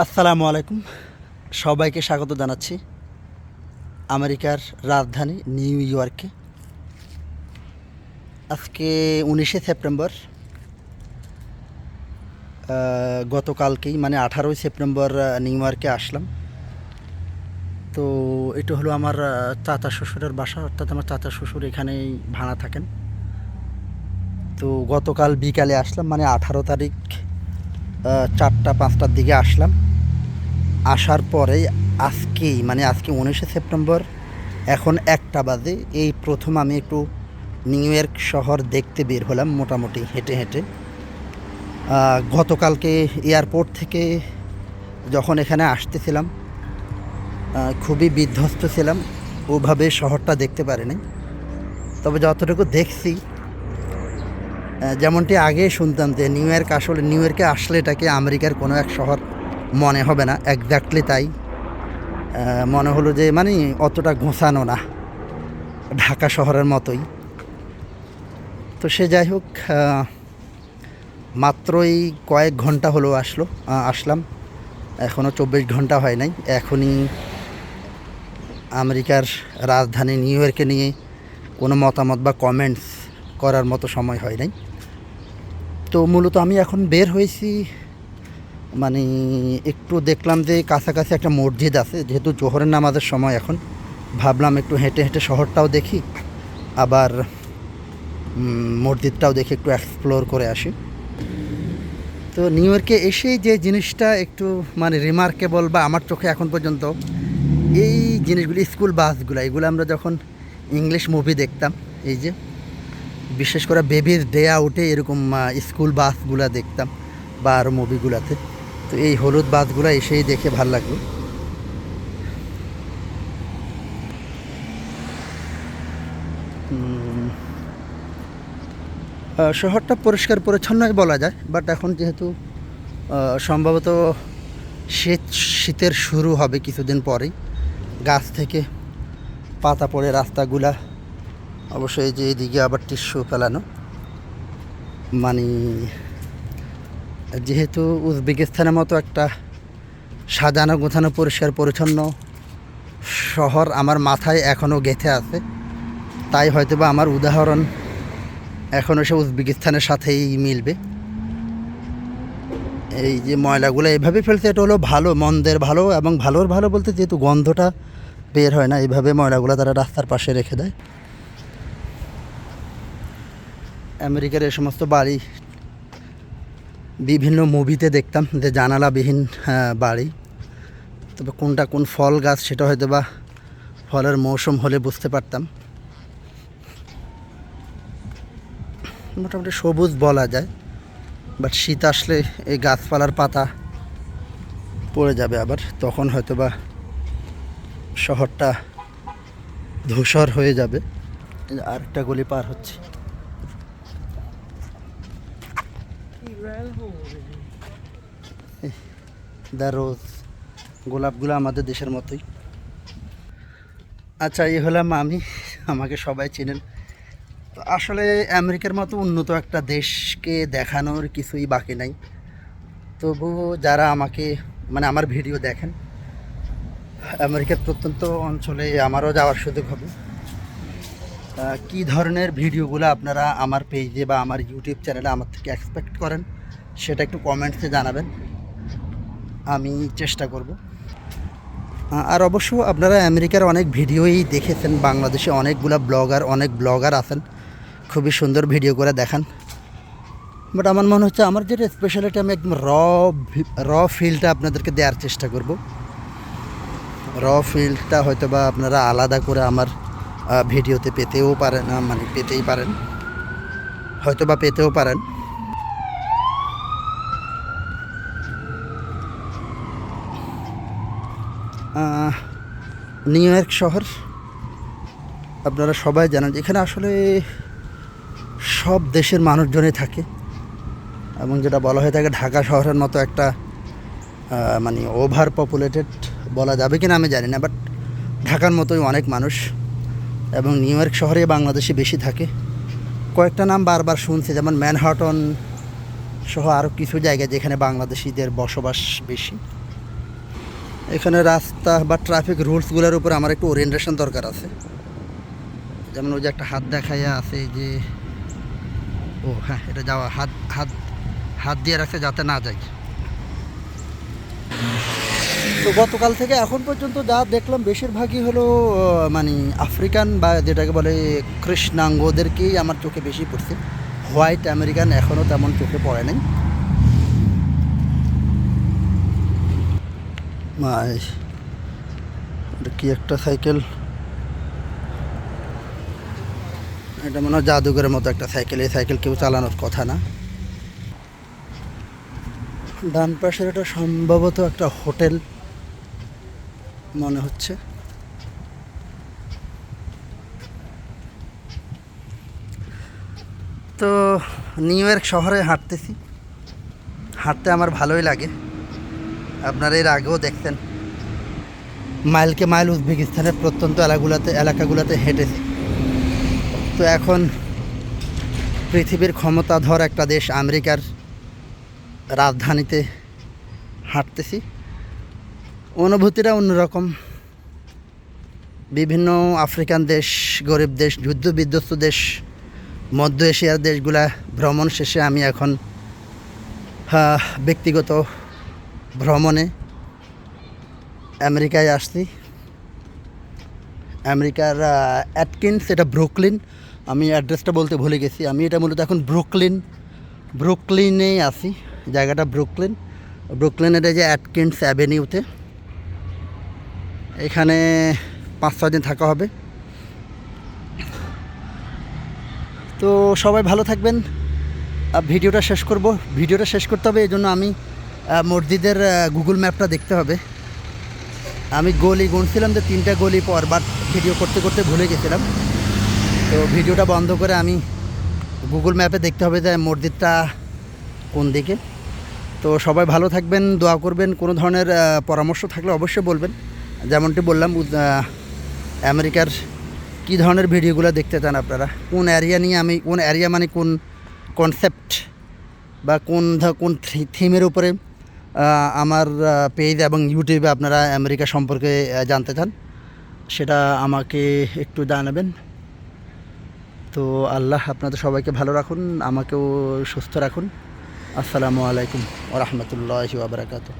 আসসালামু আলাইকুম। সবাইকে স্বাগত জানাচ্ছি আমেরিকার রাজধানী নিউ ইয়র্কে। আজকে উনিশে সেপ্টেম্বর গতকালকেই মানে আঠারোই সেপ্টেম্বর নিউ ইয়র্কে আসলাম। তো এটা হলো আমার চাচা শ্বশুরের বাসা, অর্থাৎ আমার চাচা শ্বশুর এখানেই ভাড়া থাকেন। তো গতকাল বিকালে আসলাম মানে আঠারো তারিখ চারটা, পাঁচটার দিকে আসলাম। আসার পরে আজকেই মানে আজকে উনিশে সেপ্টেম্বর, এখন একটা বাজে। এই প্রথম আমি একটু নিউ ইয়র্ক শহর দেখতে বের হলাম মোটামুটি হেঁটে হেঁটে। গতকালকে এয়ারপোর্ট থেকে যখন এখানে আসতেছিলাম খুবই বিধ্বস্ত ছিলাম। ওভাবে শহরটা দেখতে পারিনি। তবে যতটুকু দেখছি যেমনটি আগে শুনতাম যে নিউ ইয়র্ক আসলে, নিউ ইয়র্কে আসলে এটাকে আমেরিকার কোনো এক শহর মনে হবে না একজাক্টলি তাই। মনে হলো যে মানে অতটা ঘোষানো না, ঢাকা শহরের মতোই। তো সে যাই হোক মাত্রই কয়েক ঘণ্টা হলো আসলো আসলাম। এখনও চব্বিশ ঘণ্টা হয় নাই, এখনই আমেরিকার রাজধানী নিউ ইয়র্কে নিয়ে কোনো মতামত বা কমেন্টস করার মতো সময় হয় নাই। তো মূলত আমি এখন বের হয়েছি মানে একটু দেখলাম যে কাছাকাছি একটা মসজিদ আছে, যেহেতু জোহরের নামাজের সময় এখন। ভাবলাম একটু হেঁটে হেঁটে শহরটাও দেখি, আবার মসজিদটাও দেখে একটু এক্সপ্লোর করে আসি। তো নিউ ইয়র্কে এসেই যে জিনিসটা একটু মানে রিমার্কেবল বা আমার চোখে এখন পর্যন্ত, এই জিনিসগুলি স্কুল বাসগুলো এগুলো আমরা যখন ইংলিশ মুভি দেখতাম, এই যে বিশেষ করে বেবির ডে আউটে এরকম স্কুল বাসগুলো দেখতাম, বা আরও মুভিগুলোতে। তো এই হলুদ বাসগুলো এসেই দেখে ভালো লাগল। শহরটা পরিষ্কার পরিচ্ছন্নই বলা যায়, বাট এখন যেহেতু সম্ভবত শীত, শীতের শুরু হবে কিছুদিন পরেই। গাছ থেকে পাতা পড়ে রাস্তাগুলা অবশ্যই যে এদিকে আবার টিস্যু ফেলানো। মানে যেহেতু উজবেকিস্তানের মতো একটা সাজানো গোছানো, পরিষ্কার, পরিচ্ছন্ন শহর আমার মাথায় এখনও গেঁথে আছে। তাই হয়তো বা আমার উদাহরণ এখনও সে উজবেকিস্তানের সাথেই মিলবে। এই যে ময়লাগুলো এভাবে ফেলছে, এটা হলো ভালো, মন্দের ভালো এবং ভালোর ভালো বলতে যেহেতু গন্ধটা বের হয় না এইভাবে ময়লাগুলো তারা রাস্তার পাশে রেখে দেয়। আমেরিকার এই সমস্ত বাড়ি বিভিন্ন মুভিতে দেখতাম যে জানালাবিহীন বাড়ি। তবে কোনটা কোন ফল গাছ সেটা হয়তো বা ফলের মৌসুম হলে বুঝতে পারতাম। মোটামুটি সবুজ বলা যায় বাট শীত আসলে এই গাছপালার পাতা পড়ে যাবে আবার। তখন হয়তো বা শহরটা ধূসর হয়ে যাবে। আরেকটা গলি পার হচ্ছে। দ্য রোজ গোলাপগুলো আমাদের দেশের মতোই। আচ্ছা এই হলাম আমি। আমাকে সবাই চেনেন। তো আসলে আমেরিকার মতো উন্নত একটা দেশকে দেখানোর কিছুই বাকি নাই। তবু যারা আমাকে মানে আমার ভিডিও দেখেন, আমেরিকার প্রত্যন্ত অঞ্চলে আমারও যাওয়ার সুযোগ হবে। কী ধরনের ভিডিওগুলো আপনারা আমার পেজে বা আমার ইউটিউব চ্যানেলে আমার থেকে এক্সপেক্ট করেন, সেটা একটু কমেন্টসে জানাবেন। আমি চেষ্টা করব। আর অবশ্য আপনারা আমেরিকার অনেক ভিডিওই দেখেছেন, বাংলাদেশে অনেকগুলো ব্লগার অনেক ব্লগার আছেন। খুবই সুন্দর ভিডিও করে দেখান। বাট আমার মনে হচ্ছে আমার যেটা স্পেশালিটি আমি একদম র র ফিলটা আপনাদেরকে দেওয়ার চেষ্টা করব। র ফিলটা হয়তো বা আপনারা আলাদা করে আমার ভিডিওতে পেতেও পারেন মানে পেতেই পারেন। হয়তো বা পেতেও পারেন। নিউ ইয়র্ক শহর, আপনারা সবাই জানেন এখানে আসলে সব দেশের মানুষজনই থাকে। এবং যেটা বলা হয়ে থাকে, ঢাকা শহরের মতো একটা মানে ওভার পপুলেটেড বলা যাবে কিনা আমি জানি না বাট ঢাকার মতোই অনেক মানুষ। এবং নিউ ইয়র্ক শহরে বাংলাদেশি বেশি থাকে। কয়েকটা নাম বারবার শুনছি, যেমন ম্যানহাটন সহ আরও কিছু জায়গা যেখানে বাংলাদেশিদের বসবাস বেশি। এখানে রাস্তা বা ট্রাফিক রুলসগুলোর উপর আমার একটু ওরিয়েন্টেশন দরকার আছে। যেমন ওই যে একটা হাত দেখাইয়া আছে যে, ও হ্যাঁ এটা যাওয়া, হাত হাত হাত দিয়ে রাখছে যাতে না যায়। তো গতকাল থেকে এখন পর্যন্ত যা দেখলাম বেশিরভাগই হলো মানে আফ্রিকান বা যেটাকে বলে কৃষ্ণাঙ্গদেরকেই আমার চোখে বেশি পড়ছে। হোয়াইট আমেরিকান এখনও তেমন চোখে পড়ে নাই। কি একটা সাইকেল? এটা মনে হয় জাদুঘরের মতো একটা সাইকেল, এই সাইকেল কেউ চালানোর কথা না। ডান পাশের এটা সম্ভবত একটা হোটেল। মনে হচ্ছে। তো নিউ ইয়র্ক শহরে হাঁটতেছি। হাঁটতে আমার ভালোই লাগে। আপনারা এর আগেও দেখতেন। মাইলকে মাইল উজবেকিস্তানের প্রত্যন্ত এলাকাগুলোতে এলাকাগুলোতে হেঁটেছি। তো এখন পৃথিবীর ক্ষমতাধর একটা দেশ আমেরিকার রাজধানীতে হাঁটতেছি। অনুভূতিটা অন্যরকম। বিভিন্ন আফ্রিকান দেশ, গরিব দেশ যুদ্ধ বিধ্বস্ত দেশ, মধ্য এশিয়ার দেশগুলা ভ্রমণ শেষে আমি এখন ব্যক্তিগত ভ্রমণে আমেরিকায় আসছি। আমেরিকার অ্যাটকিনস, এটা ব্রুকলিন, আমি অ্যাড্রেসটা বলতে ভুলে গেছি। আমি এটা মূলত এখন ব্রুকলিন, ব্রুকলিনেই আছি। জায়গাটা ব্রুকলিন। ব্রুকলিনের যে অ্যাটকিনস অ্যাভিনিউতে। এখানে পাঁচ, ছয় দিন থাকা হবে। তো সবাই ভালো থাকবেন। ভিডিওটা শেষ করব। ভিডিওটা শেষ করতে হবে এই জন্য আমি মসজিদের গুগল ম্যাপটা দেখতে হবে। আমি গলি গুনছিলাম যে তিনটা গলি পর বাট ভিডিও করতে করতে ভুলে গেছিলাম। তো ভিডিওটা বন্ধ করে আমি গুগল ম্যাপে দেখতে হবে যে মসজিদটা কোন দিকে। তো সবাই ভালো থাকবেন, দোয়া করবেন। কোনো ধরনের পরামর্শ থাকলে অবশ্যই বলবেন। যেমনটি বললাম আমেরিকার কী ধরনের ভিডিওগুলো দেখতে চান আপনারা? কোন এরিয়া নিয়ে আমি, কোন এরিয়া মানে কোন কনসেপ্ট বা কোন কোন থিমের উপরে আমার পেজ এবং ইউটিউবে আপনারা আমেরিকা সম্পর্কে জানতে চান, সেটা আমাকে একটু জানাবেন। তো আল্লাহ আপনাদের সবাইকে ভালো রাখুন, আমাকেও সুস্থ রাখুন। আসসালামু আলাইকুম ও রহমতুল্লাহি